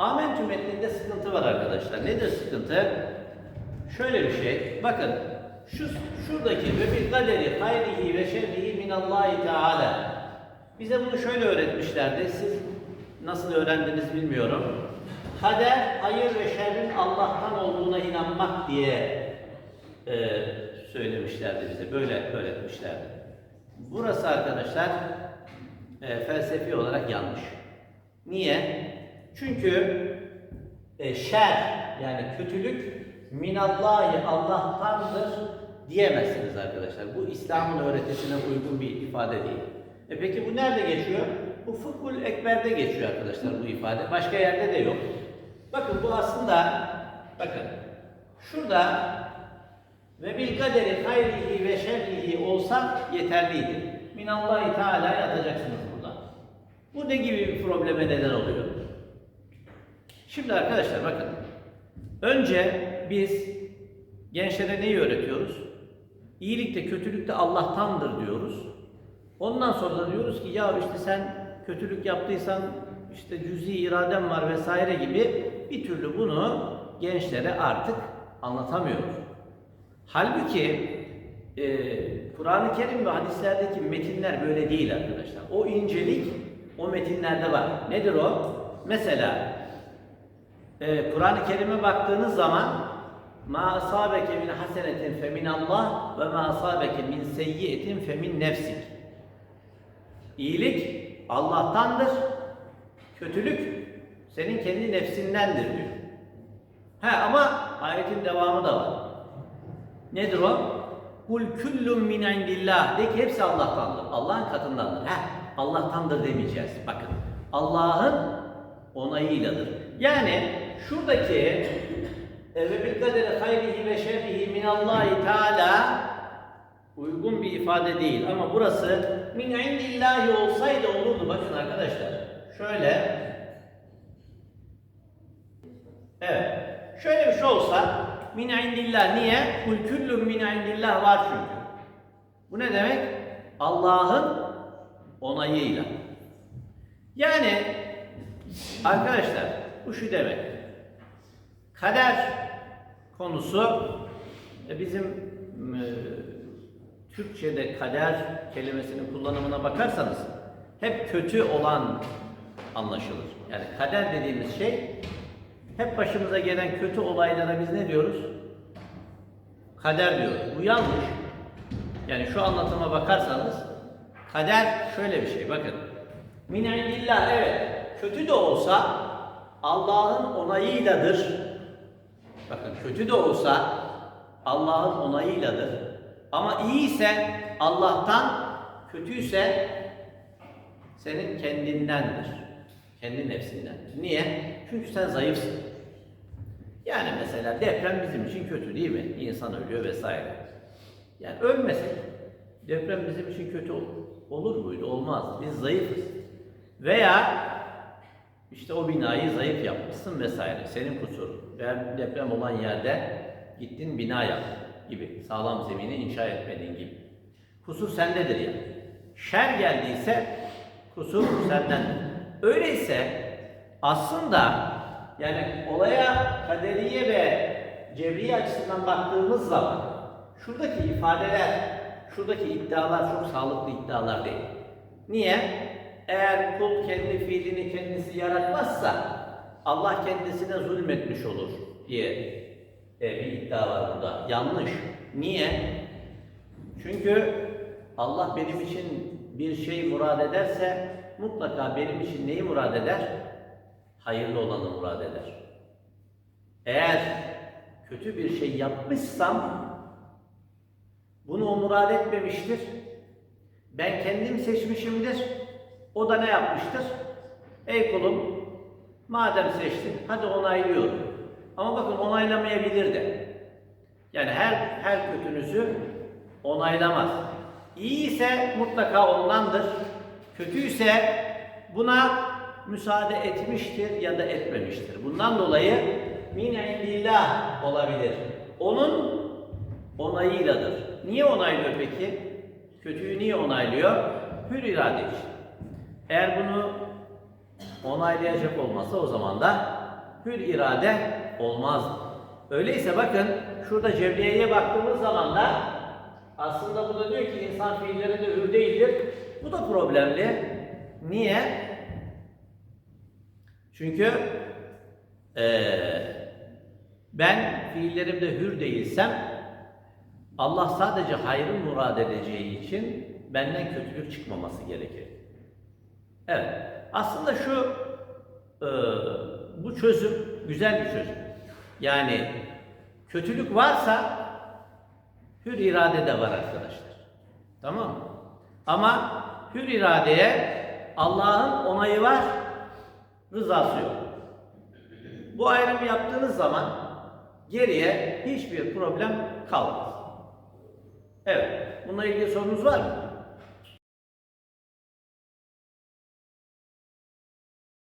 Amentü metninde sıkıntı var arkadaşlar. Nedir sıkıntı? Şöyle bir şey. Bakın şu şuradaki ve bil kaderi hayrihi ve şerrihi minallahi teala. Bize bunu şöyle öğretmişlerdi. Siz nasıl öğrendiniz bilmiyorum. Kader, hayır ve şerrin Allah'tan olduğuna inanmak diye e, söylemişlerdi bize. Böyle öğretmişlerdi. Burası arkadaşlar e, felsefi olarak yanlış. Niye? Çünkü e, şer yani kötülük minallahi Allah'tandır diyemezsiniz arkadaşlar. Bu İslam'ın öğretisine uygun bir ifade değil. E peki bu nerede geçiyor? Bu Fıkhul Ekber'de geçiyor arkadaşlar bu ifade. Başka yerde de yok. Bakın bu aslında bakın şurada ve bil kaderi hayrihi ve şerrihi olsa yeterliydi. Minallahi Teala yatacaksınız burada. Bu ne gibi bir probleme neden oluyor? Şimdi arkadaşlar bakın. Önce biz gençlere neyi öğretiyoruz? İyilik de kötülük de Allah'tandır diyoruz. Ondan sonra da diyoruz ki ya işte sen kötülük yaptıysan işte cüzi iraden var vesaire gibi bir türlü bunu gençlere artık anlatamıyoruz. Halbuki e, Kur'an-ı Kerim ve hadislerdeki metinler böyle değil arkadaşlar. O incelik o metinlerde var. Nedir o? Mesela e, Kur'an-ı Kerim'e baktığınız zaman hasenetin fe min Allah ve ma asabeke min seyyiyetin fe min nefsik. İyilik Allah'tandır. Kötülük senin kendi nefsindendir diyor. He ama ayetin devamı da var. Nedir o? Kul kullun min indillah. De ki hepsi Allah'tandır. Allah'ın katındandır. He, Allah'tandır demeyeceğiz. Bakın. Allah'ın onayıyladır. Yani şuradaki ve bil kaderi hayrihi ve şerrihi minallahi teala uygun bir ifade değil ama burası min indillahi olsaydı olurdu bakın arkadaşlar. Şöyle Evet. Şöyle bir şey olsa min indillah niye? Kul küllün min indillah var çünkü. Bu ne demek? Allah'ın onayıyla. Yani arkadaşlar bu şu demek. Kader konusu e, bizim e, Türkçe'de kader kelimesinin kullanımına bakarsanız hep kötü olan anlaşılır. Yani kader dediğimiz şey hep başımıza gelen kötü olaylara biz ne diyoruz? Kader diyoruz. Bu yanlış. Yani şu anlatıma bakarsanız kader şöyle bir şey bakın. Minellillah evet kötü de olsa Allah'ın onayıyladır. Bakın kötü de olsa Allah'ın onayıyladır. Ama iyi ise Allah'tan, kötüyse senin kendindendir. Kendi nefsinden. Niye? Çünkü sen zayıfsın. Yani mesela deprem bizim için kötü değil mi? İnsan ölüyor vesaire. Yani ölmesek deprem bizim için kötü ol- olur muydu? Olmaz. Biz zayıfız. Veya işte o binayı zayıf yapmışsın vesaire. Senin kusurun. Veya deprem olan yerde gittin bina yaptın gibi. Sağlam zemini inşa etmediğin gibi. Kusur sendedir yani. Şer geldiyse kusur sendendir. Öyleyse aslında yani olaya kaderiye ve cevriye açısından baktığımız zaman şuradaki ifadeler, şuradaki iddialar çok sağlıklı iddialar değil. Niye? Eğer kul kendi fiilini kendisi yaratmazsa Allah kendisine zulmetmiş olur diye e, bir iddia var burada. Yanlış. Niye? Çünkü Allah benim için bir şey murad ederse mutlaka benim için neyi murad eder? Hayırlı olanı murad eder. Eğer kötü bir şey yapmışsam bunu o murad etmemiştir. Ben kendim seçmişimdir. O da ne yapmıştır? Ey kulum madem seçtin hadi onaylıyorum. Ama bakın onaylamayabilir de. Yani her her kötünüzü onaylamaz. İyi ise mutlaka ondandır. Kötüyse buna müsaade etmiştir ya da etmemiştir. Bundan dolayı min indillah olabilir. Onun onayıyladır. Niye onaylıyor peki? Kötüyü niye onaylıyor? Hür irade için. Eğer bunu onaylayacak olmasa o zaman da hür irade olmaz. Öyleyse bakın şurada Cebriye'ye baktığımız zaman da aslında bu da diyor ki insan fiillerinde hür değildir. Bu da problemli. Niye? Çünkü eee, ben fiillerimde hür değilsem Allah sadece hayrı murad edeceği için benden kötülük çıkmaması gerekir. Evet. Aslında şu eee, bu çözüm güzel bir çözüm. Yani kötülük varsa hür irade de var arkadaşlar. Tamam? Ama hür iradeye Allah'ın onayı var, rızası yok. Bu ayrımı yaptığınız zaman geriye hiçbir problem kalmaz. Evet. Bununla ilgili sorunuz var mı?